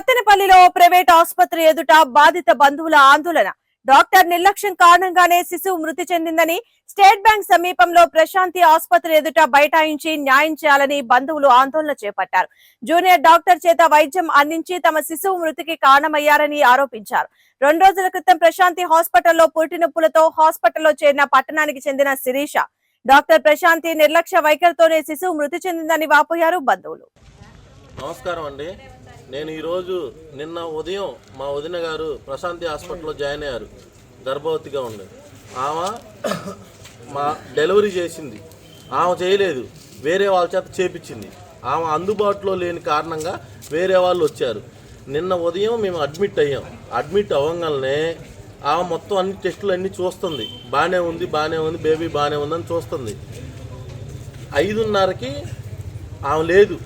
సత్తెనపల్లిలో private ఆసుపత్రి ఎదుట బాధిత బంధువుల ఆందోళన. డాక్టర్ నిర్లక్ష్యం కారణంగానే శిశువు మృతి చెందిందని స్టేట్ బ్యాంక్ సమీపంలో ప్రశాంతి ఆసుపత్రి ఎదుట బైఠాయించి న్యాయం చేయాలని బంధువులు ఆందోళన చేపట్టారు. జూనియర్ డాక్టర్ చేత వైద్యం అందించి తమ శిశువు మృతికి కారణమయ్యారని ఆరోపించారు. రెండు రోజుల క్రితం ప్రశాంతి హాస్పిటల్లో పుట్టినొప్పులతో హాస్పిటల్లో చేరిన పట్టణానికి చెందిన శిరీష. డాక్టర్ ప్రశాంతి నిర్లక్ష్య వైఖరితోనే శిశువు మృతి చెందిందని వాపోయారు బంధువులు. నమస్కారం అండి. నేను ఈరోజు నిన్న ఉదయం మా వదిన గారు ప్రశాంతి హాస్పిటల్లో జాయిన్ అయ్యారు. గర్భవతిగా ఉంది ఆమె మా డెలివరీ చేసింది. ఆమె చేయలేదు. వేరే వాళ్ళ చేత చేపించింది. ఆమె అందుబాటులో లేని కారణంగా వేరే వాళ్ళు వచ్చారు. నిన్న ఉదయం మేము అడ్మిట్ అయ్యాం. అడ్మిట్ అవ్వగానే ఆమె మొత్తం అన్ని టెస్టులు అన్నీ చూస్తుంది. బాగానే ఉంది బాగానే ఉంది బేబీ బాగానే ఉందని చూస్తుంది. ఐదున్నరకి ఆమె లేదు.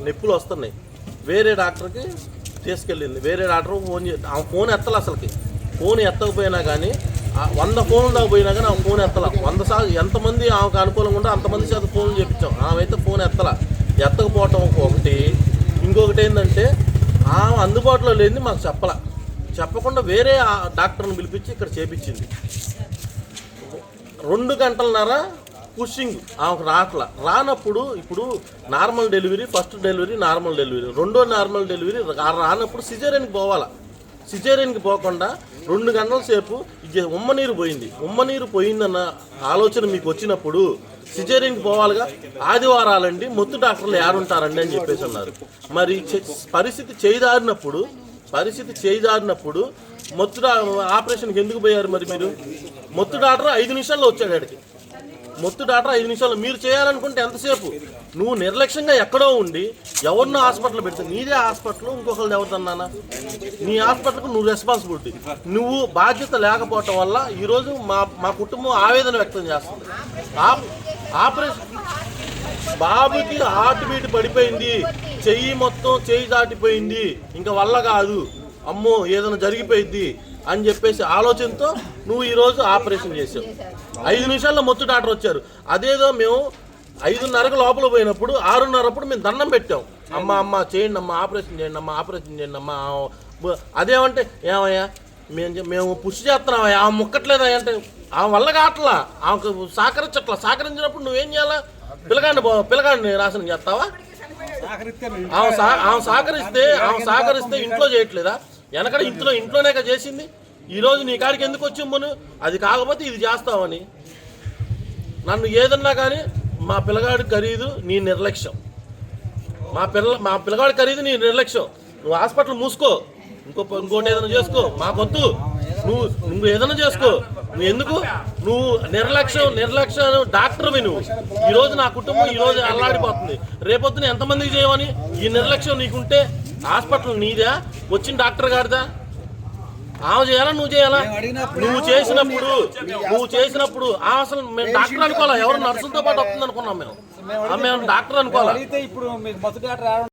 నొప్పులు వస్తున్నాయి. వేరే డాక్టర్కి తీసుకెళ్ళింది. వేరే డాక్టర్ ఫోన్ చే ఆమె ఫోన్ ఎత్తలే అసలుకి. ఫోన్ ఎత్తకపోయినా కానీ ఆ వంద ఫోన్లు దాకా పోయినా కానీ ఆమె ఫోన్ ఎత్తల. వంద సార్లు ఎంతమంది ఆమెకు అనుకూలంగా ఉంటే అంతమంది చేత ఫోన్లు చేపించాం. ఆమె అయితే ఫోన్ ఎత్తల. ఎత్తకపోవటం ఒకటి. ఇంకొకటి ఏంటంటే ఆమె అందుబాటులో లేనిది మాకు చెప్పల. చెప్పకుండా వేరే ఆ డాక్టర్ని పిలిపించి ఇక్కడ చేపించింది. రెండు గంటలన్నర పుషింగ్ ఆమెకు రాట్ల. రానప్పుడు ఇప్పుడు normal delivery first delivery normal delivery. రెండో నార్మల్ డెలివరీ రానప్పుడు సిజేరియన్కి పోవాలా. సిజేరియన్కి పోకుండా రెండు గంటల సేపు ఉమ్మనీరు పోయింది. ఉమ్మనీరు పోయిందన్న ఆలోచన మీకు వచ్చినప్పుడు సిజేరియన్కి పోవాలిగా. ఆదివారాలండి మొత్తు డాక్టర్లు ఏడుంటారండి అని చెప్పేసి అన్నారు. మరి పరిస్థితి చేయదారినప్పుడు పరిస్థితి చేయిదారినప్పుడు మొత్తు ఆపరేషన్కి ఎందుకు పోయారు మరి మీరు? మొత్తు డాక్టర్ ఐదు నిమిషాల్లో వచ్చాడు ఆడికి. మొత్తు డాటా ఐదు నిమిషాలు. మీరు చేయాలనుకుంటే ఎంతసేపు? నువ్వు నిర్లక్ష్యంగా ఎక్కడో ఉండి ఎవరినో హాస్పిటల్ పెడితే నీదే హాస్పిటల్ ఇంకొకరిది ఎవరిదన్నానా నీ హాస్పిటల్కు నువ్వు రెస్పాన్సిబిలిటీ నువ్వు బాధ్యత లేకపోవటం వల్ల ఈరోజు మా మా కుటుంబం ఆవేదన వ్యక్తం చేస్తుంది. ఆప్- ఆపరేషన్ బాబుకి హార్ట్ బీట్ పడిపోయింది. చెయ్యి మొత్తం చెయ్యి దాటిపోయింది. ఇంకా వల్ల కాదు. అమ్మో ఏదైనా జరిగిపోయింది అని చెప్పేసి ఆలోచనతో నువ్వు ఈరోజు ఆపరేషన్ చేసావు ఐదు నిమిషాల్లో మొత్తం డాక్టర్ వచ్చారు. అదేదో మేము ఐదున్నరకు లోపల పోయినప్పుడు ఆరున్నరప్పుడు మేము దండం పెట్టాం. అమ్మ అమ్మ చేయండి అమ్మ ఆపరేషన్ చేయండి అమ్మ ఆపరేషన్ చేయండి అమ్మ అదేమంటే ఏమయ్యా మేము మేము పుష్ చేస్తున్నామయ్యా ఆమె ముక్కట్లేదా అంటే ఆమె వల్ల కావట్లా ఆమెకు సహకరించట్లా సహకరించినప్పుడు నువ్వేం చేయాలా? పిల్లగాడిని పిల్లగాడిని నాశనం చేస్తావా? ఆమె సహకరిస్తే ఆమె సహకరిస్తే ఇంట్లో చేయట్లేదా? వెనకడ ఇంట్లో ఇంట్లోనే చేసింది. ఈరోజు నీ కాడికి ఎందుకు వచ్చిమ్మను అది కాకపోతే ఇది చేస్తావని. నన్ను ఏదన్నా కానీ మా పిల్లగాడి ఖరీదు నీ నిర్లక్ష్యం. మా పిల్ల మా పిల్లగాడి ఖరీదు నీ నిర్లక్ష్యం. నువ్వు హాస్పిటల్ మూసుకో. ఇంకో ఇంకోటి ఏదైనా చేసుకో. మాకొద్దు నువ్వు నువ్వు ఏదైనా చేసుకో. నువ్వు ఎందుకు? నువ్వు నిర్లక్ష్యం నిర్లక్ష్యం డాక్టర్వి నువ్వు. ఈ రోజు నా కుటుంబం ఈరోజు అల్లాడిపోతుంది. రేపొద్దున ఎంతమందికి చేయమని? ఈ నిర్లక్ష్యం నీకుంటే హాస్పిటల్ నీదా? వచ్చిన డాక్టర్ గారిదా? ఆమె చేయాలా నువ్వు చేయాలా? నువ్వు చేసినప్పుడు నువ్వు చేసినప్పుడు ఆ అసలు మేము డాక్టర్ అనుకోవాలా? ఎవరు నర్సులతో పాటు వస్తుంది అనుకున్నాం మేము మేము డాక్టర్ అనుకోవాలా? ఇప్పుడు